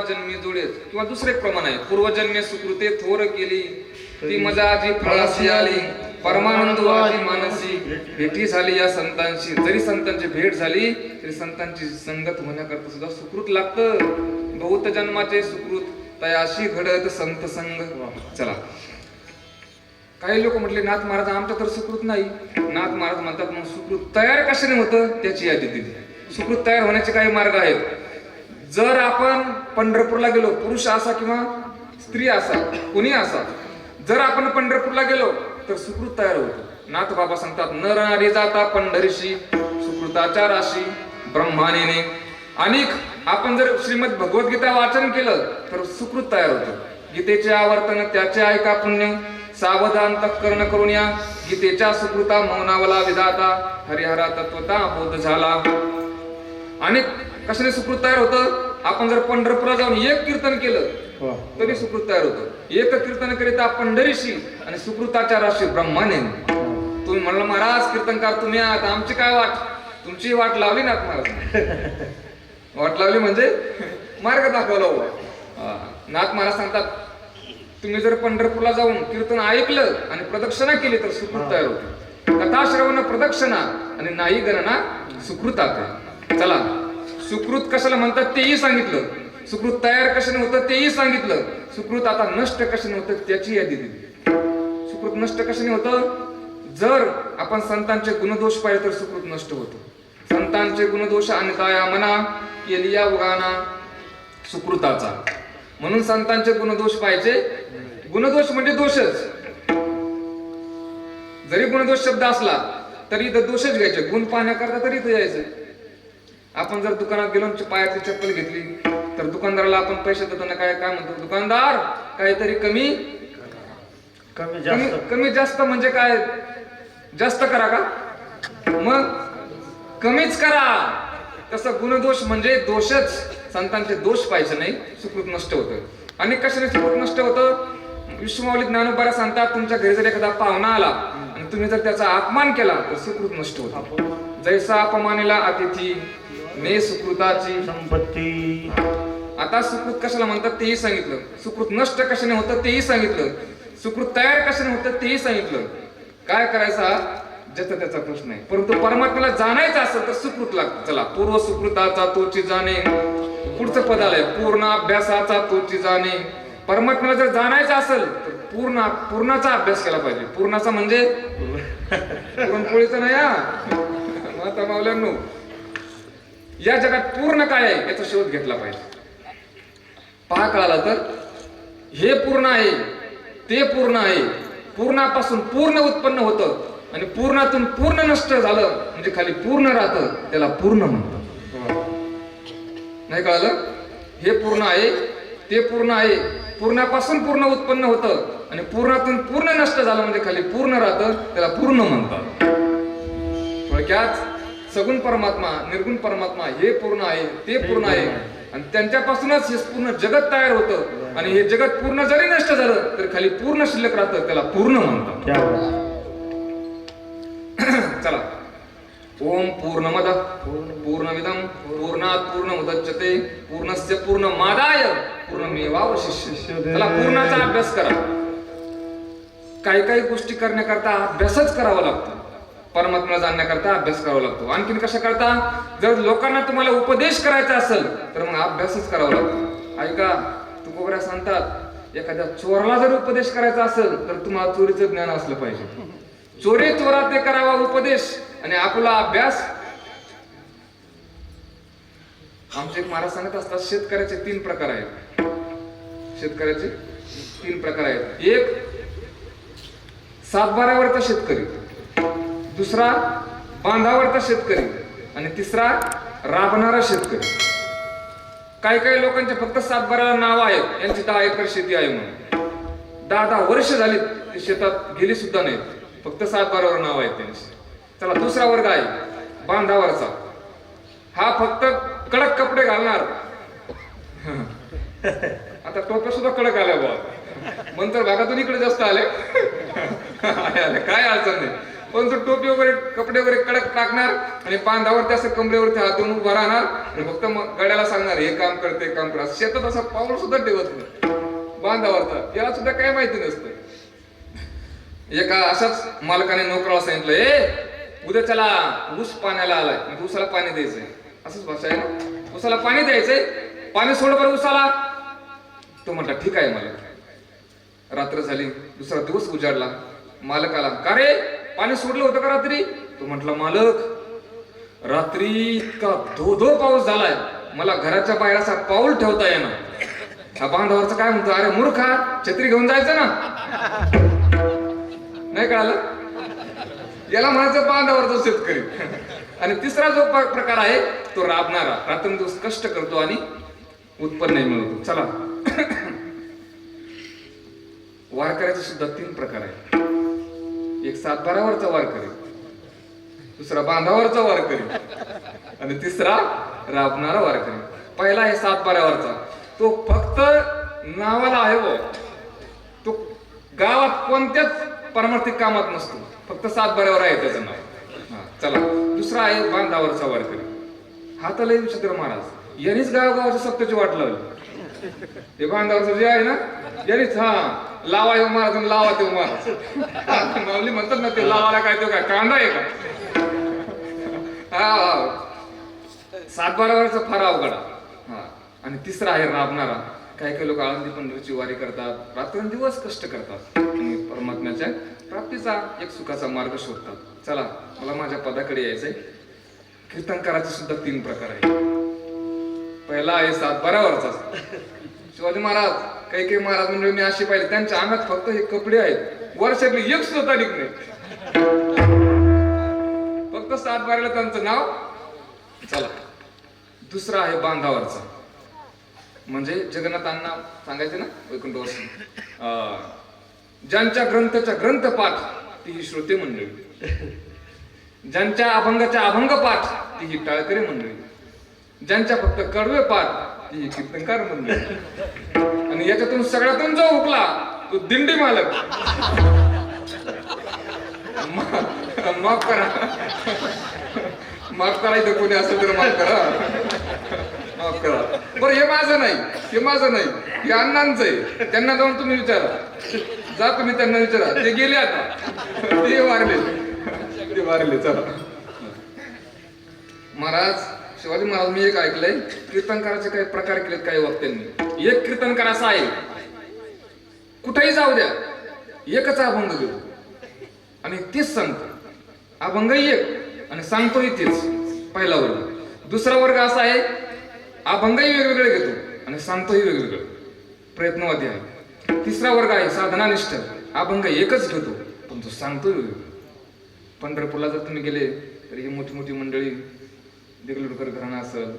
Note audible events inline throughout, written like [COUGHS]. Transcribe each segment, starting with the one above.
किंवा दुसरे प्रमाण आहे. पूर्वजन्मे सुकृते थोर केली ती मजा आधी फळाशी आली परमानंद आधी मानसी. भेटी झाली या संतांशी. जरी संतांची भेट झाली तरी संतांची संगत होण्याकरता सुद्धा सुकृत लागतं. बहुत जन्माचे सुकृत तयाशी घडत संत संग. चला. काही लोक म्हटले नाथ महाराज आमचं तर सुकृत नाही. नाथ महाराज म्हणतात मग सुकृत तयार कशाने होतं? त्याची यादी दिली. सुकृत तयार होण्याचे काही मार्ग आहेत. जर आपण पंढरपूरला गेलो पुरुष असा किंवा स्त्री असा कुणी असा जर आपण पंढरपूरला गेलो तर सुकृत तयार होतो. नाथ बाबा सांगतात नर नारी जाता पंढरीशी सुकृताच्या राशी ब्रह्मानेने. आणि आपण जर श्रीमद भगवद्गीता वाचन केलं तर सुकृत तयार होतो. गीतेचे आवर्तन त्याचे ऐका पुण्य सावधान कर्ण करून या. गीतेच्या सुकृता मौनावला विधाता हरिहरा तत्वता बोध झाला. आणि कशाने सुकृत तयार होतं? आपण जर पंढरपूरला जाऊन एक कीर्तन केलं वा. तरी सुकृत तयार होतं. एक कीर्तन करिता पंढरीशी आणि सुकृताच्या राशी ब्रह्माने. तुम्ही म्हणलं महाराज कीर्तनकार तुम्ही आहात. आमची काय वाट? तुमची वाट लावली ना महाराज [LAUGHS] वाट लावली म्हणजे मार्ग दाखवला हो. हा. नाथ महाराज सांगतात तुम्ही जर पंढरपूरला जाऊन कीर्तन ऐकलं आणि प्रदक्षिणा केली तर सुकृत तयार होते. कथा श्रवण प्रदक्षिणा आणि नाही गणना सुकृतात चला. सुकृत कशाला म्हणतात तेही सांगितलं. सुकृत तयार कशाने होतं तेही सांगितलं. सुकृत आता नष्ट कशाने होतं त्याची यादी दिली. सुकृत नष्ट कशाने होतं? जर आपण संतांचे गुणदोष पाहिले तर सुकृत नष्ट होतं. संतांचे गुणदोष आणताया मना केलिया उगाना सुकृताचा. म्हणून संतांचे गुणदोष पाहिजे गुणदोष म्हणजे दोषच. जरी गुणदोष शब्द असला तरी इथं दोषच घ्यायचे. गुण पाहण्याकरता तरी इथं यायचं. आपण जर दुकानात गेलो पायाची चप्पल घेतली तर दुकानदाराला आपण पैसे देताना काय काय म्हणतो? दुकानदार काहीतरी कमी कमी कमी जास्त. कमी जास्त म्हणजे काय? जास्त करा का? मग कमीच करा. तसं गुणदोष म्हणजे दोषच. संतांचे दोष पाहिजे नाही. सुकृत नष्ट होतं. आणि कशाने सुकृत नष्ट होतं? विश्वमावली ज्ञानोबारा सांगतात तुमच्या घरी जर एखादा पाहुणा आला आणि तुम्ही जर त्याचा अपमान केला तर सुकृत नष्ट होतं. जैसा अपमानेला अतिथी ने सुकृताची संपत्ती. आता सुकृत कशाला म्हणतात तेही सांगितलं. सुकृत नष्ट कशाने होतं तेही सांगितलं. सुकृत तयार कशाने होतं तेही सांगितलं. काय करायचा? ज्याचा त्याचा प्रश्न आहे. परंतु परमात्म्याला जाणायचं असेल तर सुकृत लागतं चला पूर्व सुकृताचा तोची जाणे. पुढचं पद आलंय पूर्ण अभ्यासाचा तोची जाणे. परमात्म्याला जर जाणायचं असेल तर पूर्ण पूर्णाचा अभ्यास केला पाहिजे. पूर्णाचा म्हणजे? [LAUGHS] पुरणपोळीचा नाही हा. माता मावल्यांनो या जगात पूर्ण काय आहे याचा शोध घेतला पाहिजे. पहा कळाला तर हे पूर्ण आहे ते पूर्ण आहे. पूर्णापासून पूर्ण उत्पन्न होतं आणि पूर्णातून पूर्ण नष्ट झालं म्हणजे खाली पूर्ण राहतं त्याला पूर्ण म्हणतात. नाही कळालं? हे पूर्ण आहे ते पूर्ण आहे. पूर्णापासून पूर्ण उत्पन्न होतं आणि पूर्णातून पूर्ण नष्ट झालं म्हणजे खाली पूर्ण राहतं त्याला पूर्ण म्हणतात. थोडक्यात सगुण परमात्मा निर्गुण परमात्मा हे पूर्ण आहे ते पूर्ण आहे. आणि त्यांच्यापासूनच हे पूर्ण जगत तयार होतं. आणि हे जगत पूर्ण जरी नष्ट झालं तरी खाली पूर्ण शिल्लक राहतं त्याला पूर्ण म्हणतात. [CLEARS THROAT] चला. ओम पूर्णमद. पूर्णमिदम पूर्णात पूर्ण उदच्यते पूर्णस्य पूर्ण मादाय पूर्णमेवावशिष्य चला पूर्णाचा अभ्यास करा. काही काही गोष्टी करण्याकरता अभ्यासच करावा लागतो. परमात्मा जाणण्याकरता अभ्यास करावा लागतो. आणखीन कशा करता? जर लोकांना तुम्हाला उपदेश करायचा असेल तर मग अभ्यासच करावा लागतो. ऐका तुकोबऱ्या सांगतात एखाद्या चोराला जर उपदेश करायचा असेल तर तुम्हाला चोरीचं ज्ञान असलं पाहिजे. चोरी चोरा ते करावा उपदेश आणि आपला अभ्यास. आमचे एक महाराज सांगत असतात शेतकऱ्याचे तीन प्रकार आहेत. शेतकऱ्याचे तीन प्रकार आहेत. एक सातबाऱ्यावरचा शेतकरी. दुसरा बांधावरचा शेतकरी आणि तिसरा राबणारा शेतकरी. काही काही लोकांचे फक्त सातबाऱ्याला नाव आहेत यांची दहा एकर शेती आहे म्हणून. दहा दहा वर्ष झाली शेतात गेली सुद्धा नाहीत. फक्त सातबाऱ्यावर नाव आहे त्यांची. चला दुसरा वर्ग आहे बांधावरचा. हा फक्त कडक कपडे घालणार. [LAUGHS] आता टोप्या सुद्धा कडक आल्या बा मंत्र भागातून इकडे जास्त आले. [LAUGHS] आले, आले. काय अडचण नाही. पण तो टोपी वगैरे कपडे वगैरे कडक टाकणार आणि बांधावरती असं कमरेवरती हात देऊन उभा राहणार आणि फक्त मग गड्याला सांगणार हे काम कर ते काम कर. शेतात असा पाऊल सुद्धा ठेवत नाही. बांधावरचा. याला सुद्धा काय माहिती नसतं. एका अशाच मालकाने नोकराला सांगितलं ए उद्या चला ऊस पाण्याला आलाय. म्हणजे ऊसाला पाणी द्यायचंय. असंच भाषा आहे ना? ऊसाला पाणी द्यायचंय. पाणी सोड बरं ऊसाला. तो म्हटला ठीक आहे मालक. रात्र झाली दुसरा दिवस उजाडला. मालकाला का रे? पाणी सोडलं होतं का रात्री? तो म्हटला मालक रात्री इतका धो धो पाऊस झालाय. मला घराच्या बाहेर असा पाऊल ठेवता येणार हा बांधावरचं काय म्हणतो? अरे मूर्खा छत्री घेऊन जायचं ना. नाही कळालं? याला म्हणायचं बांधावरचा शेतकरी. आणि तिसरा जो प- प्रकार आहे तो राबणारा. रात्रंदिवस कष्ट करतो आणि उत्पन्न मिळवतो. चला. वारकऱ्याचे सुद्धा तीन प्रकार आहेत. एक सातबारावरचा वारकरी दुसरा बांधावरचा वारकरी आणि तिसरा राबणारा वारकरी पहिला आहे सातबारावरचा. तो फक्त नावाला आहे व तो गावात कोणत्याच परमार्थिक कामात नसतो. फक्त सातबाऱ्यावर आहे त्याचं नाव. चला. दुसरा आहे बांधावरचा वारकरी हा तर विचित्र महाराज. यांनीच गावगावाच्या सत्याची वाट लावली. हे बांधावरचं जे आहे ना यांनीच हा. लावा येऊ महाराज लावा तेव्हा महाराज माऊली म्हणतात ना ते लावाला काय तो काय कांदा आहे का? हा हा. सातबारावरचा फार अवघड हा. आणि तिसरा आहे राबणारा. काही काही लोक आळंदी पंढरीची वारी करतात. रात्रंदिवस कष्ट करतात. आणि परमात्म्याच्या प्राप्तीचा एक सुखाचा मार्ग शोधतात. चला मला माझ्या पदाकडे यायचंय. कीर्तनकाराचे सुद्धा तीन प्रकार आहे पहिला आहे सात बारावरचा शिवाजी महाराज काही काही महाराज मंडळी मी अशी पाहिजे त्यांच्या अंगात फक्त हे कपडे आहेत. वर्षातले एक सुद्धा तारीख नाही. फक्त सातबाराला त्यांचं नाव चला. दुसरा आहे बांधावरचा. म्हणजे जगन्नाथांना सांगायचे ना वैकुंठ वर्ष ज्यांच्या ग्रंथाच्या ग्रंथपाठ ती ही श्रोते मंडळी. ज्यांच्या अभंगाच्या अभंग पाठ ती ही टाळकरी मंडळी. ज्यांच्या फक्त कडवे पाठ ती ही कीर्तनकार मंडळी. आणि याच्यातून सगळ्यातून जो हुकला. तो दिंडी मालक. माफ करा. माफ करा इथं कोणी असेल तर माफ करा. माफ करा. बरं हे माझं नाही. हे माझं नाही. हे अण्णांचं आहे. त्यांना जाऊन तुम्ही विचारा. जा तुम्ही त्यांना विचारा. ते गेले आता. ते वारले. ते वारले. चला. महाराज शिवाजी महाराज मी एक ऐकलंय कीर्तनकाराचे काही प्रकार केलेत काही वक्त्यांनी. एक कीर्तनकार असा आहे कुठेही जाऊ द्या एकच अभंग घेऊ. आणि तेच सांगतो. अभंगही एक आणि सांगतोही तेच पहिला वर्ग. दुसरा वर्ग असा आहे अभंगही वेगवेगळे घेतो आणि सांगतोही वेगवेगळं. प्रयत्नवादी आहे. तिसरा वर्ग आहे साधनानिष्ठ अभंग एकच घेतो पण तो सांगतोय वेगवेगळं. पंढरपूरला जर तुम्ही गेले तर ही मोठी मोठी मंडळी देगलूरकर घराणा असेल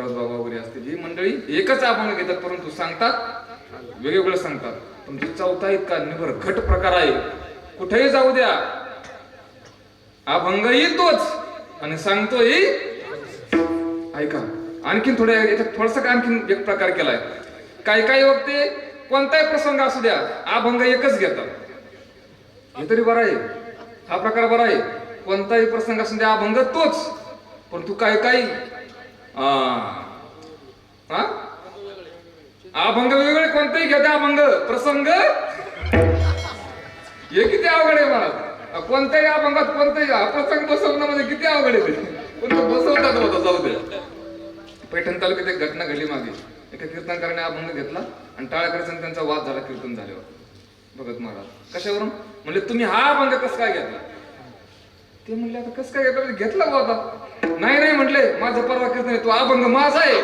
राजबाबा वगैरे असतील ही मंडळी एकच अभंग घेतात परंतु सांगतात वेगवेगळं सांगतात. पण जो चौथा इतका निभर घट प्रकार आहे. कुठेही जाऊ द्या. अभंगही तोच आणि सांगतोय ऐका. आणखीन थोड्या याच्यात थोडासा आणखीन एक प्रकार केलाय? काही काही वक्ते? कोणताही प्रसंग असू द्या अभंग एकच घेतात. हे तरी बरं आहे. हा प्रकार बरा आहे. कोणताही प्रसंग असू द्या अभंग तोच. परंतु काही काही हा. अभंग वेगवेगळे कोणतेही घेते अभंग. प्रसंग? हे किती अवघड आहे मला. कोणत्याही अभंगात कोणताही प्रसंग बसवणं म्हणजे किती अवघड आहे ते. पण तो बसवतात होता जाऊ दे. पैठण तालुक्यात एक घटना घडली मागे. एका कीर्तनकाराने अभंग घेतला आणि टाळकरचा त्यांचा वाद झाला कीर्तन झाल्यावर. भगत महाराज कशावरून? म्हणले तुम्ही हा अभंग कस काय घेतला? ते म्हणले आता कस काय घेतला? म्हणजे घेतला होता नाही नाही म्हटले माझं परवा करत नाही तो अभंग माझा आहे.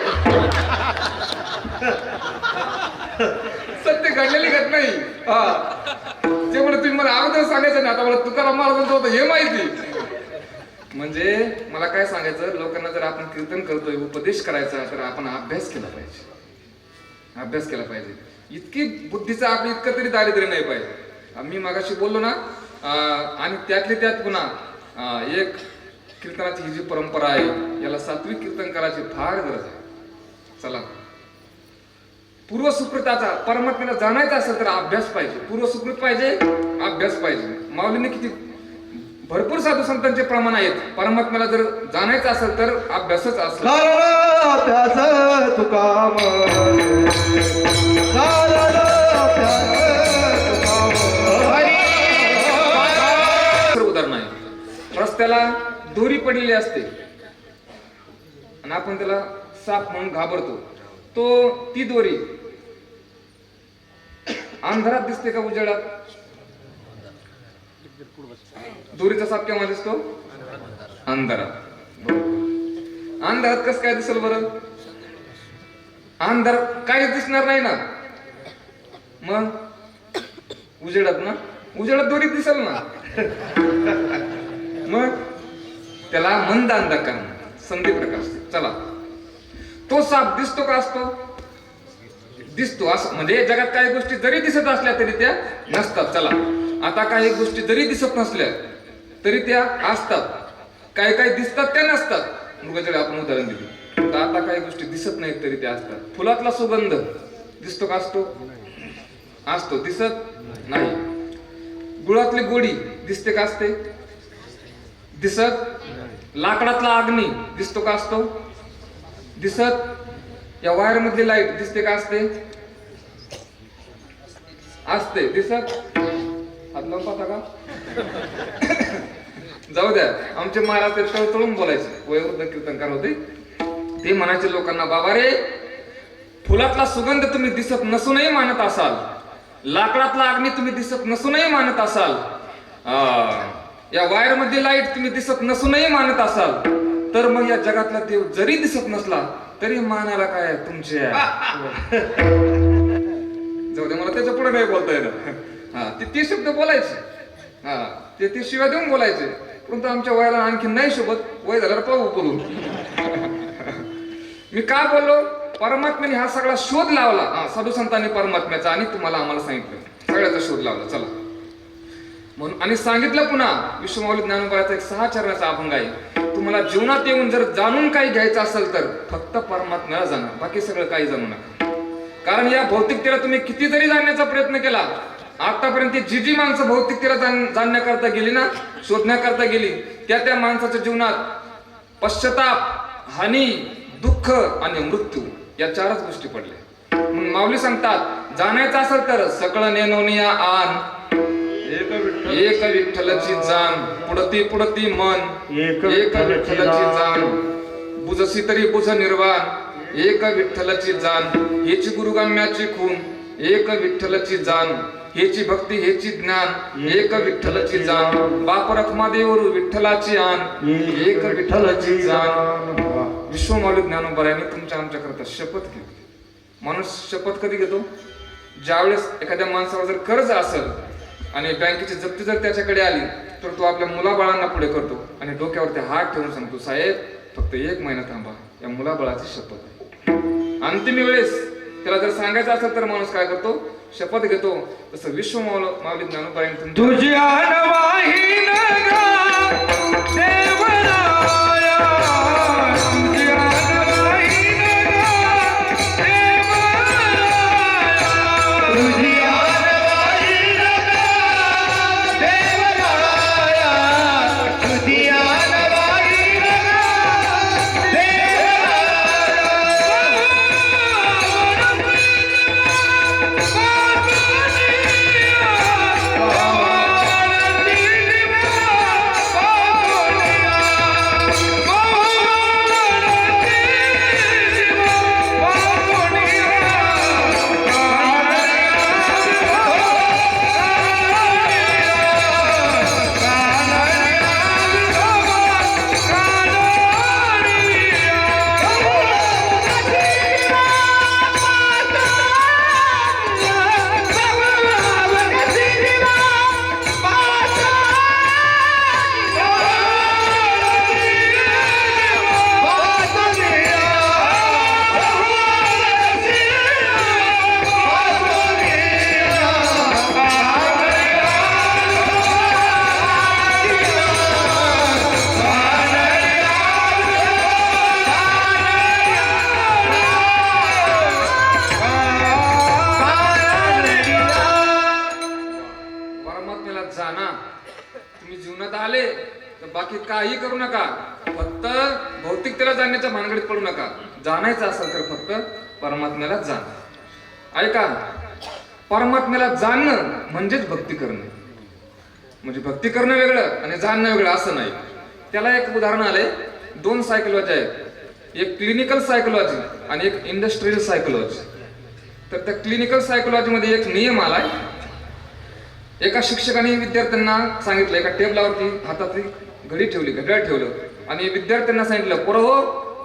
सत्य घडलेली घटना नाही हा. ते म्हणे तुम्ही मला अगोदर सांगायचं नाही आता मला तुकाराम महाराजांचं होतं हे माहिती. म्हणजे मला काय सांगायचं लोकांना जर आपण कीर्तन करतोय उपदेश करायचा तर आपण अभ्यास केला पाहिजे. अभ्यास केला पाहिजे. इतकी बुद्धीचं आपलं इतकं तरी दारिद्र्य नाही पाहिजे. मी मागाशी बोललो ना आणि त्यातले त्यात पुन्हा एक कीर्तनाची ही जी परंपरा आहे याला सात्विक कीर्तन करायची फार गरज आहे. चला. पूर्व सुकृताचा परमात्म्याला जाणायचा असेल तर अभ्यास पाहिजे. पूर्व सुकृत पाहिजे अभ्यास पाहिजे. माऊलीने किती भरपूर साधू संतांचे प्रमाण आहेत. परमात्म्याला जर जाणायचं असेल तर अभ्यासच असला उदाहरण आहे. रस्त्याला दोरी पडलेली असते. आणि आपण त्याला साप म्हणून घाबरतो. तो ती दोरी अंधारात दिसते का उजेडात? दोरीचा साप केव्हा दिसतो? अंधारात. अंधारात कस काय दिसेल बरं? अंधारात काहीच दिसणार नाही ना? मग? उजेडात ना? उजेडात दोरी दिसेल ना? मग? त्याला मंद अंधकार संधी प्रकाश चला. तो साप दिसतो का असतो? दिसतो असं म्हणजे जगात काही गोष्टी जरी दिसत असल्या तरी त्या नसतात. चला. आता काही गोष्टी जरी दिसत नसल्या तरी त्या असतात. काही काही दिसतात त्या नसतात. मृगाकडे आपण उदाहरण दिले तर आता काही गोष्टी दिसत नाहीत तरी त्या असतात. फुलातला सुगंध दिसतो का असतो? असतो. दिसत नाही. गुळातली गोडी दिसते का असते? दिसत लाकडातला अग्नी दिसतो का असतो? दिसत या वायर मधली लाइट दिसते का असते? असते. दिसत? हात लावून पाहता का? [COUGHS] जाऊ द्या. आमचे महाराज ते तळतळून बोलायचे. वयोवृद्ध कीर्तनकार होते. ते म्हणायचे लोकांना बाबा रे फुलातला सुगंध तुम्ही दिसत नसूनही मानत असाल. लाकडातला अग्नी तुम्ही दिसत नसूनही मानत असाल. अं या वायरमध्ये लाइट तुम्ही दिसत नसूनही मानत असाल तर मग या जगातला देव जरी दिसत नसला तरी मानायला काय तुमचे? जाऊ दे मला त्याच्या पुढे नाही बोलता येणार. हा ते ते शब्द बोलायचे. हा ते ते शिवाय देऊन बोलायचे. परंतु आमच्या वयाला आणखी नाही सोबत वय झाल्यावर पाहू बोलून मी का बोललो? परमात्म्याने हा सगळा शोध लावला. हा साधू संतांनी परमात्म्याचा आणि तुम्हाला आम्हाला सांगितलं. सगळ्याचा शोध लावला. चला. म्हणून आणि सांगितलं पुन्हा विश्वमाऊली ज्ञानोबाचा एक सहा चरणाचा अभंग आहे. तुम्हाला जीवनात येऊन जर जाणून काही घ्यायचं असेल तर फक्त परमात्म्याला जाणार बाकी सगळं काही जाणू नका. कारण या भौतिकतेला तुम्ही किती जरी जाणण्याचा प्रयत्न केला. आतापर्यंत जी जी माणसं भौतिकतेला जाणण्याकरता गेली ना शोधण्याकरता गेली त्या त्या माणसाच्या जीवनात पश्चाताप हानी दुःख आणि मृत्यू या चारच गोष्टी पडल्या. माऊली सांगतात जाणायचं असेल तर सकळ नेनोनिया आण एक विठ्ठल एक विठ्ठलाची जाण. पुढती पुढती मन. एक विठ्ठलाची जाण. बुजसी तरी बुज निर्वाण. एक विठ्ठलाची जाण. हेची गुरुगाम्याची खून. एक विठ्ठलाची जाण. हेची भक्ती हेची ज्ञान. एक विठ्ठलाची जाण. बाप रखमादेवरू विठ्ठलाची आण. एक विठ्ठलाची जाण. विश्वमाऊली ज्ञानोबराने तुमच्या आमच्या करता शपथ घेतली. माणूस शपथ कधी घेतो? ज्यावेळेस एखाद्या माणसावर जर कर्ज असेल आणि बँकेची जप्ती जर त्याच्याकडे आली तर तो आपल्या मुलाबाळांना पुढे करतो. आणि डोक्यावरती हात ठेवून सांगतो साहेब फक्त एक महिना थांबा. या मुलाबाळाची शपथ अंतिम वेळेस त्याला जर सांगायचं असेल तर माणूस काय करतो? शपथ घेतो. तसं विश्व माऊल माऊली ज्ञानोबाईने तुम्ही जीवनात आले तर बाकी काही करू नका. फक्त भौतिकतेला जाण्याच्या भानगडीत पडू नका. जाणायचं असेल तर फक्त परमात्म्याला जाण. ऐका परमात्म्याला जाणणं म्हणजेच भक्ती करणं. म्हणजे भक्ती करणं वेगळं आणि जाणणं वेगळं असं नाही. त्याला एक उदाहरण आले दोन सायकोलॉजी आहेत. एक क्लिनिकल सायकोलॉजी आणि एक इंडस्ट्रियल सायकोलॉजी तर त्या क्लिनिकल सायकोलॉजी मध्ये एक नियम आलाय. एका शिक्षकाने विद्यार्थ्यांना सांगितलं एका टेबलावरती हातातली घडी ठेवली घड्याळ ठेवलं. आणि विद्यार्थ्यांना सांगितलं पोरं हो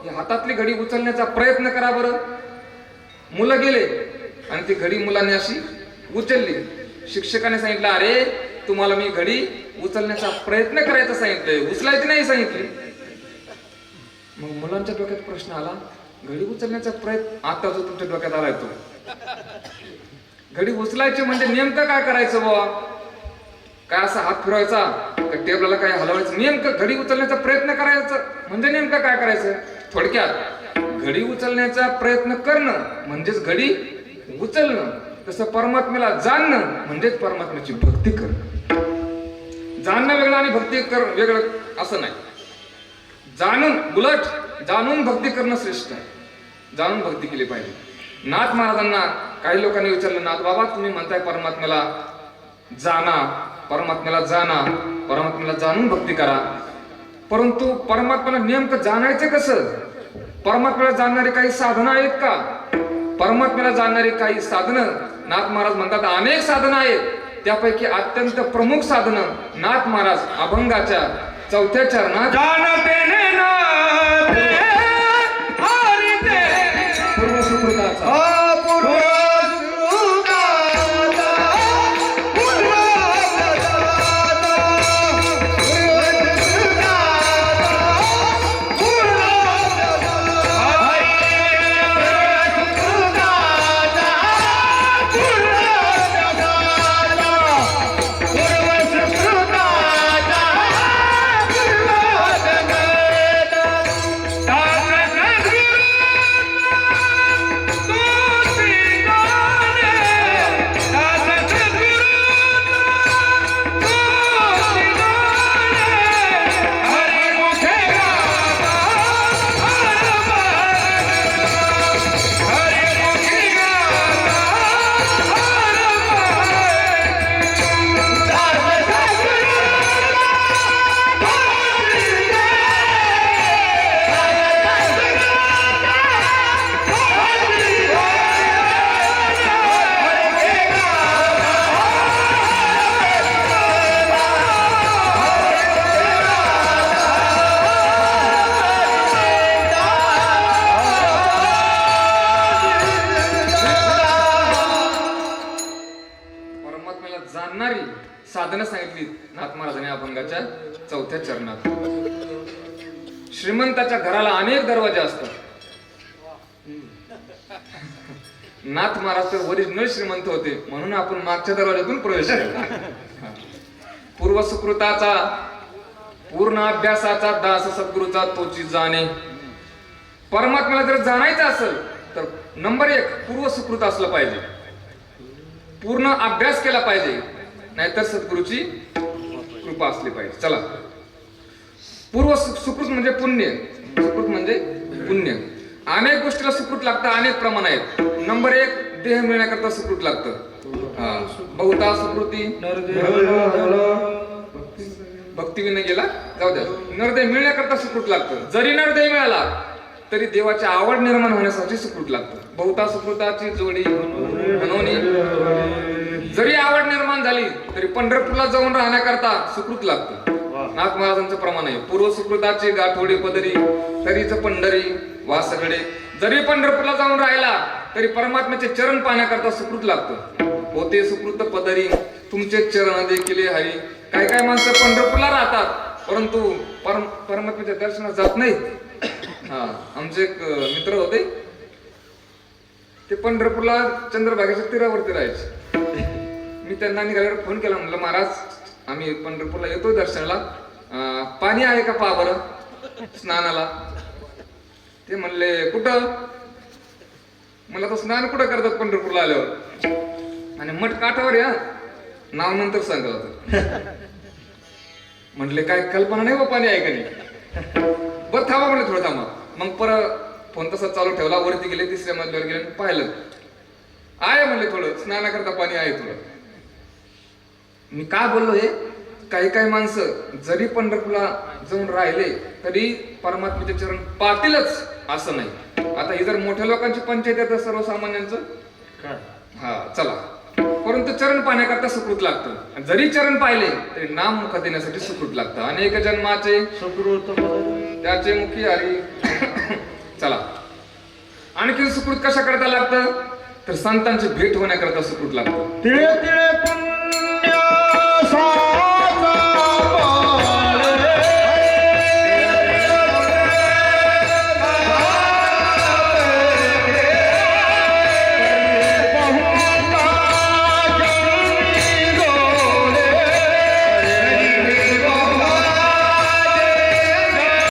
ही हातातली घडी उचलण्याचा प्रयत्न करा बरं. मुलं गेले आणि ती घडी मुलांनी अशी उचलली. शिक्षकाने सांगितलं अरे तुम्हाला मी घडी उचलण्याचा प्रयत्न करायचा सांगितलंय उचलायची नाही सांगितली. मग मुलांच्या डोक्यात प्रश्न आला घडी उचलण्याचा प्रयत्न आता जो तुमच्या डोक्यात आलाय तो. घडी उचलायची म्हणजे नेमकं काय करायचं बुवा? काय असा हात फिरवायचा? का टेबलाला काय हलवायचं? नेमकं घडी उचलण्याचा प्रयत्न करायचं. म्हणजे नेमकं काय करायचं? थोडक्यात घडी उचलण्याचा प्रयत्न करणं म्हणजेच घडी उचलणं. तसं परमात्म्याला जाणणं म्हणजेच परमात्म्याची भक्ती करणं. जाणणं वेगळं आणि भक्ती कर वेगळं असं नाही. जाणून उलट जाणून भक्ती करणं श्रेष्ठ आहे. जाणून भक्ती केली पाहिजे. नाथ महाराजांना काही लोकांनी विचारलं नाथ बाबा तुम्ही म्हणताय परमात्म्याला जाणा परमात्म्याला जाणा परमात्म्याला जाणून भक्ती करा. परंतु परमात्म्याला नेमकं जाणायचं कसं? परमात्म्याला जाणणारे काही साधनं आहेत का? परमात्म्याला जाणणारी काही साधनं नाथ महाराज म्हणतात अनेक साधनं आहेत. त्यापैकी अत्यंत प्रमुख साधनं नाथ महाराज अभंगाच्या चौथ्या चरणात नाथ महाराज तर ओरिजिनल श्रीमंत होते. म्हणून आपण मागच्या दरवाजातून प्रवेश केला. पूर्व सुकृताचा पूर्ण अभ्यासाचा दास सद्गुरूचा तोची जाणे. परमात्म्याला जर जाणायचं असेल तर नंबर एक पूर्व सुकृत असलं पाहिजे. पूर्ण अभ्यास केला पाहिजे. नाहीतर सद्गुरूची कृपा असली पाहिजे. चला. पूर्व सुकृत म्हणजे पुण्य. सुकृत म्हणजे पुण्य. अनेक गोष्टीला सुकृत लागतं अनेक प्रमाण आहेत. नंबर एक देह मिळण्याकरता सुकृत लागतं. बहुता सुकृती. भक्तीविने गेला जाऊ द्या. नरदेह मिळण्याकरता सुकृत लागतं. जरी नरदेह मिळाला तरी देवाची आवड निर्माण होण्यासाठी सुकृत लागतं. बहुता सुकृताची जोडी म्हणून जरी आवड निर्माण झाली तरी पंढरपूरला जाऊन राहण्याकरता सुकृत लागतं. नाथ महाराजांचं प्रमाण आहे. पूर्व सुकृताची गाठोडी पदरी तरीच पंढरी वासाकडे जरी पंढरपूरला जाऊन राहिला तरी परमात्म्याचे चरण पाहण्याकरता सुकृत लागतं. होते सुकृत पदरी तुमचे चरण देखील हरी. काय काय माणसं पंढरपूरला राहतात परंतु परम परमात्म्याच्या दर्शनात जात नाहीत. हा आमचे एक मित्र होते. ते पंढरपूरला चंद्रभागेच्या तीरावरती राहायचे. मी त्यांना निघाल्यावर फोन केला म्हणलं महाराज आम्ही पंढरपूरला येतो दर्शनाला. पाणी आहे का पावर बरं? स्नानाला. ते म्हणले कुठं? मला तर स्नान कुठं करतात पंढरपूरला आल्यावर? आणि मठ काठावर या नाव नंतर सांगा [LAUGHS] म्हटले काय कल्पना नाही बा पाणी आहे का नाही बरं थांबा म्हणले थोडं थांबा. मग परत फोन तसा चालू ठेवला वरती गेले तिसऱ्या मजल्यावर गेले पाहिलं. आहे म्हणले थोडं स्नानाकरता पाणी आहे थोडं मी का बोललो हे? काही काही माणसं जरी पंढरपूरला जाऊन राहिले तरी परमात्म्याचे चरण पाटीलच असं नाही. आता ही जर मोठ्या लोकांची पंचायत आहे तर सर्वसामान्यांचं? हा चला. परंतु चरण पाहण्याकरता सुकृत लागतं. जरी चरण पाहिले तरी नाम मुख देण्यासाठी सुकृत लागतं. अनेक जन्माचे सुकृत त्याचे मुखी हरी. चला. आणखी सुकृत कशा करता लागतं? तर संतांची भेट होण्याकरता सुकृत लागतं. तिळे तिळे पुण्य